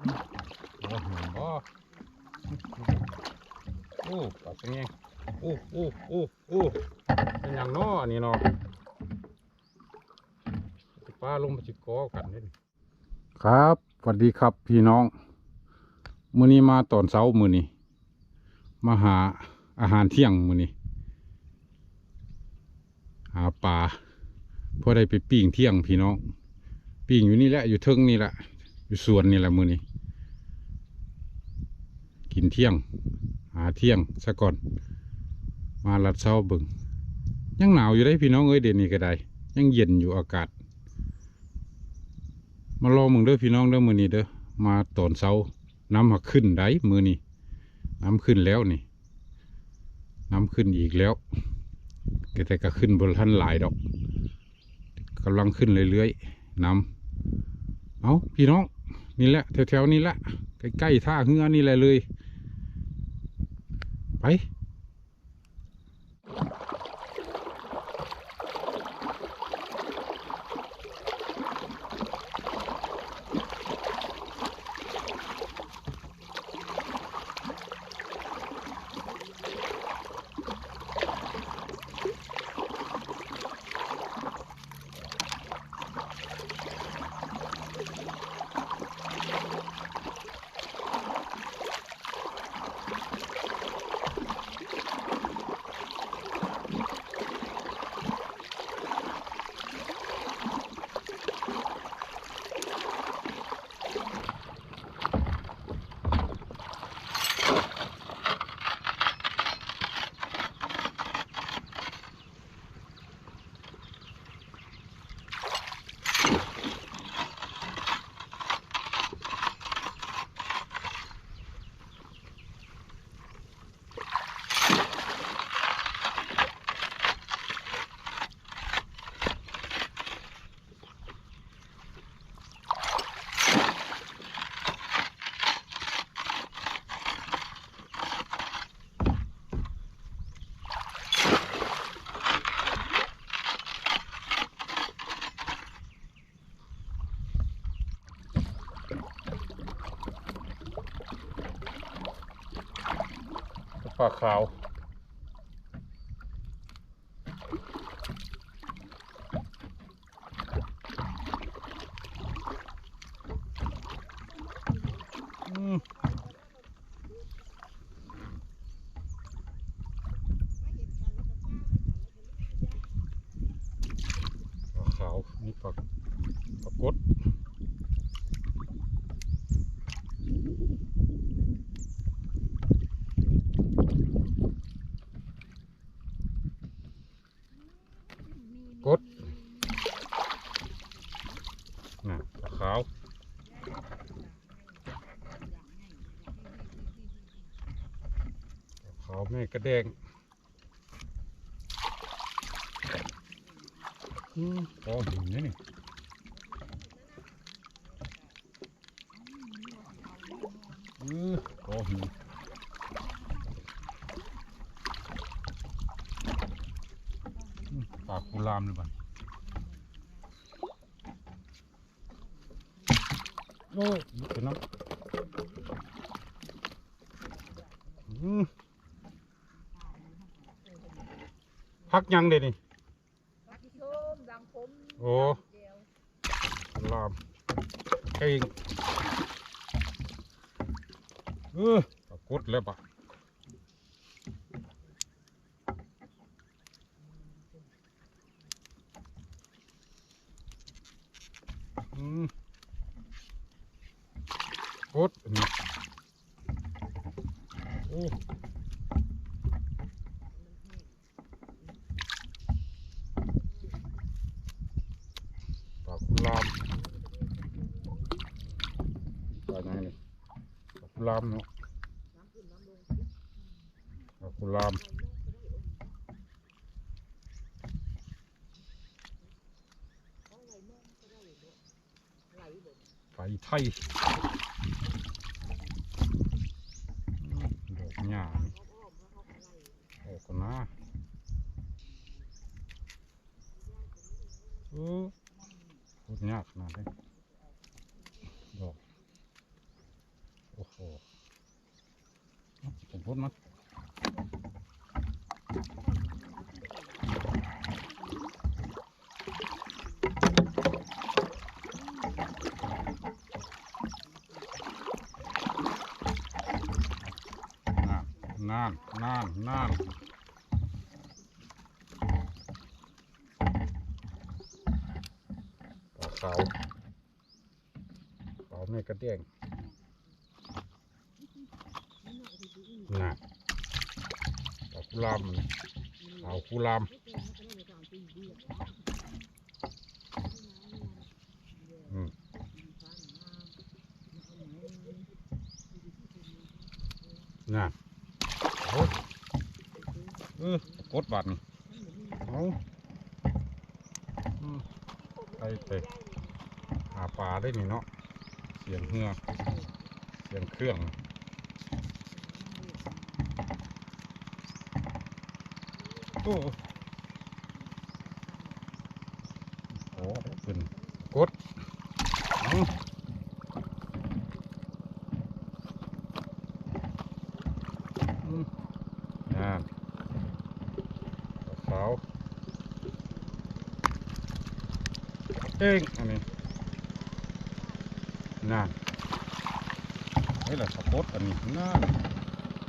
โอ้โอ้ปลาเป็นไงโอ้โอ้โอ้โอ้เป็นอย่างน้อนนี้เนาะปลาลงมาจิกอกันนี่ครับสวัสดีครับพี่น้องมื้อนี้มาตอนเช้ามื้อนี้มาหาอาหารเที่ยงมื้อนี้หาปลาพอได้ไปปิ้งเที่ยงพี่น้องปิ้งอยู่นี่แหละอยู่เทิงนี่แหละอยู่สวนนี่แหละมื้อนี้ กินเที่ยง หาเที่ยงซะก่อน มาลัดเช้าบิ่งยังหนาวอยู่ได้พี่น้องเอ้ยเดี๋ยวนี้ก็ได้ ยังเย็นอยู่อากาศ มารอมึงเด้อพี่น้องเด้อมือนี้เด้อมาตอนเช้าน้ำหักขึ้นได้มือนี่น้ำขึ้นแล้วนี่ น้ำขึ้นอีกแล้วก็แต่ก็ขึ้นบนท่านหลายดอกกำลังขึ้นเรื่อยๆน้ำเอาพี่น้องนี่แหละแถวๆนี้แหละใกล้ๆท่าเฮือนี่แหละเลย ไปปลาขาว อืมปลาขาว นี่ปลาปลากด กดน่ะปลาขาว ปลาขาวแม่กระแดงอืมพอหินนี่นี่เออพอหินอืมปลาคูรามเลยบ้านโอ้ยลุกไปน้ำอืมพั กยังเดี๋ยวนี้พักชมดังผมโอ้เดียวลามเองเออปรากฏแล้วปะอืมกดอันนี้โอ้ปลากุลามปลาไหนนี่ปลากุลามเนาะปลากุลาม ไฟไทยอืมดอกหญ้านี่ออกกันนะเออพูดยากขนาดนี้ดอก อ้ผมพูดมั้งนานนานนานปลาขาวขาวแม่ กระเด้งน่ะปลาคุลามนี่ขาคุลามน่ะโอ้เออกดบาดนี่เอาอืมไปไปหาปลาได้นี่เนาะ สียงเหือกเสียงเครื่องโอ้โหเป็นกดน่าสาวเองอันนี้นาน นี่แหละสะโพดอันนี้น่า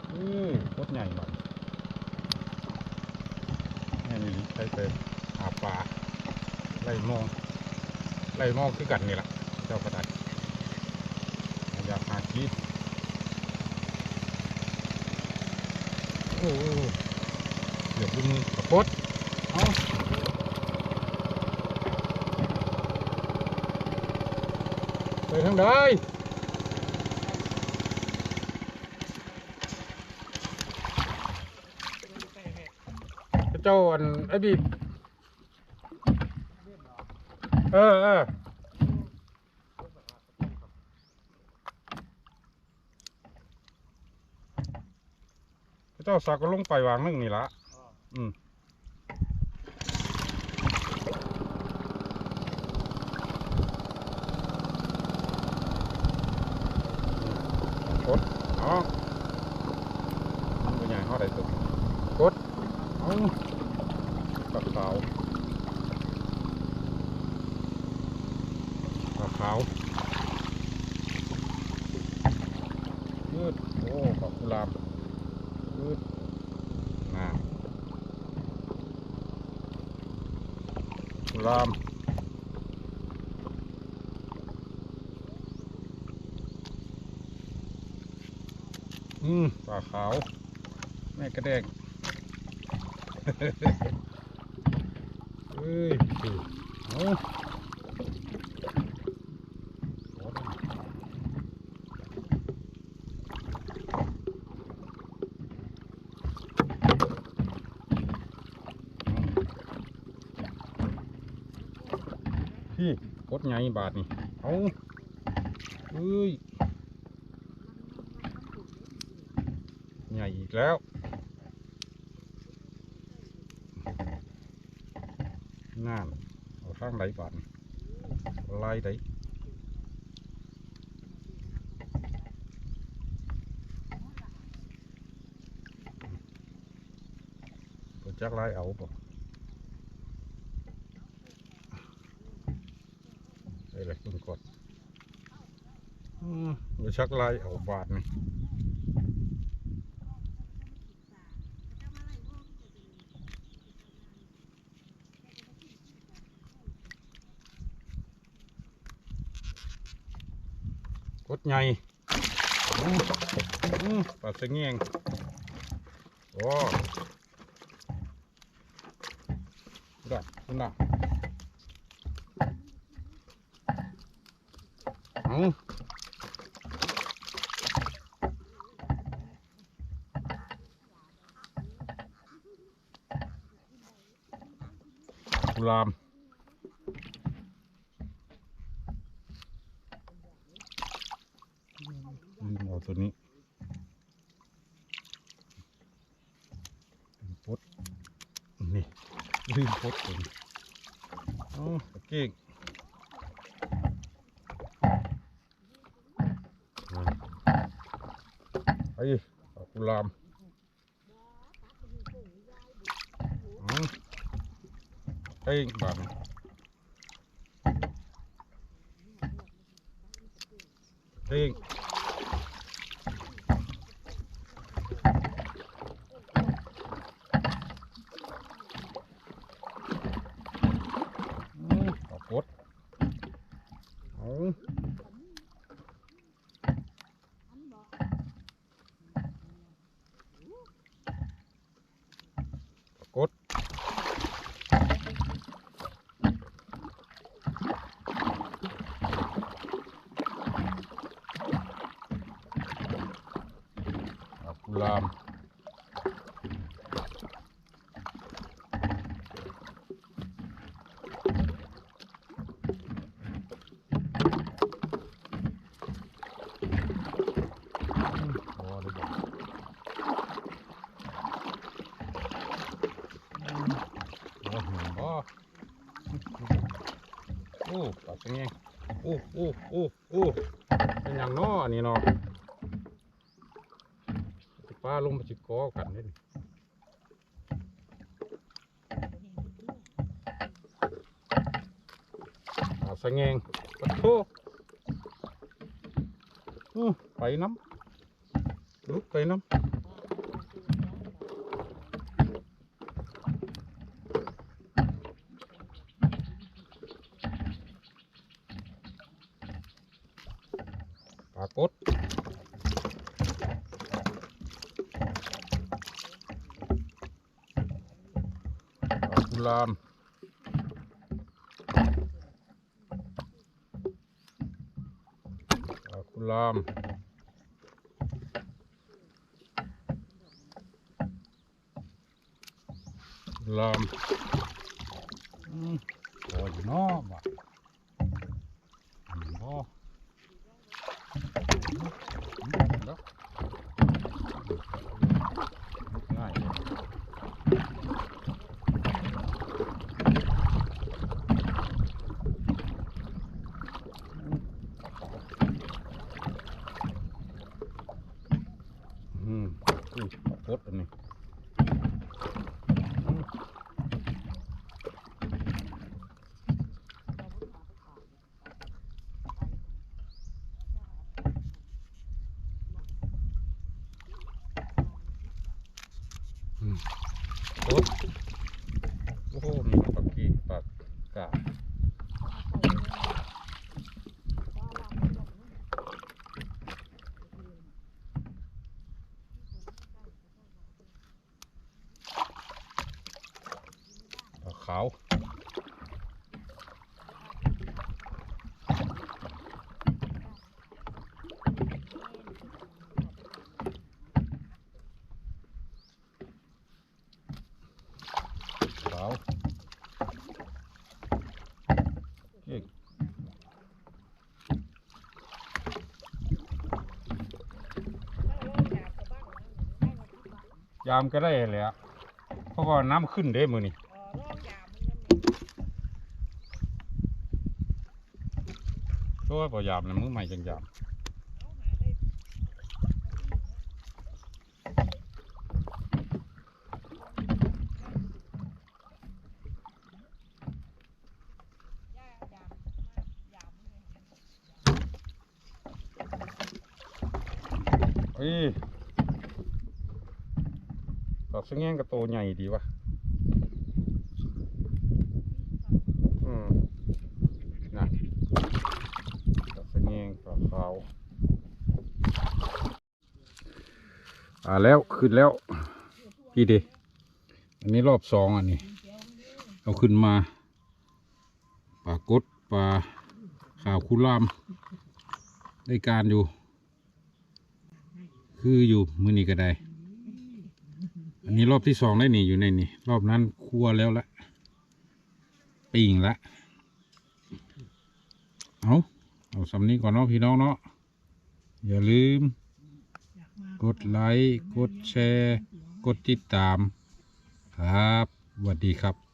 เออโคตรใหญ่หน่อยแม่นี่ใช้ไปหาปลาไล่มองไล่มองคือกันนี่แหละเจ้าก็ได้อยากหากินโอ้โหเดี๋ยวดูมือกระปดเอาไปทางใด เจ้าอันไอ้บีเออเออเจ้าสักก็ลงไปวางนึงนี่ละอืมกดเอามันเป็นยังเขาได้ตัวกดเอาปลาขาวปลาขาวยืดโอ้ปลากุลามยืดน่ากุลามอืมปลาขาว แม่กระแดกเฮ้ยเอา พี่กดไงบาทนี่เอาเอ้ยใหญ่อีกแล้ว น่านเอาทางไหนบาทนี่ไล่ไดเปิดจักไล่เอาป่ะ ได้เลยคุณกดอืมเปิดจักไล่เอาบาทนี่กดใหญ่อือปลาสะเงียงโอ้ด้คุณน่ะเอากุห ลามลืมเอาตัวนี้ลืมพดนี่ลืมพดตัวนี้เอาตะเกียงอ่าดอกกุลาบเอา เอ้ยบาดนี้เอ้ยอืมเอากดเอากดเอากุห ลาบพอเลยบ่โอ้โอ้ปัดเป็นไงโอ้โอ้โอ้โอ้เป็นอย่างน้ออันนี้เนาะ สิป้าลงมาจิกอกันเด้นี่อาสะแงงปะโทอู้ไปน้ำลุกไปน้ำปรากฏด อกกุหลาบดอกกุหลาบกุหลาบอืมโอ้ยเนาะบ่อืมบ่อืมเนาะง่ายเลยอืมอุ้ย ปรากฏอันนี้อืมอืมโอ๊ยโอ้โหมีปากกี้ปากกาปลาขาวขาวเก่งยามก็ได้แหละเพราะว่าน้ำขึ้นเด้มือนี่เพราะว่าพอยามแล้วมือใหม่จังยามเอ้ย กสะแงงกระโตใหญ่ดีวะอืมนะดอกสะแงงดอกขาวอ่าแล้วขึ้นแล้วกี่ดีอันนี้รอบสองอันนี้เอาขึ้นมาปลากดปลาขาวคุลาม ได้การอยู่ คืออยู่มือนี้ก็ได้ อันนี้รอบที่สองได้นี่อยู่ในนี่ รอบนั้นคั่วแล้วละปิ่งละเอาเอาสำนี้ก่อนเนาะพี่น้องเนาะอย่าลืม กดไลค์ กดแชร์ กดติดตาม ครับสวัสดีครับ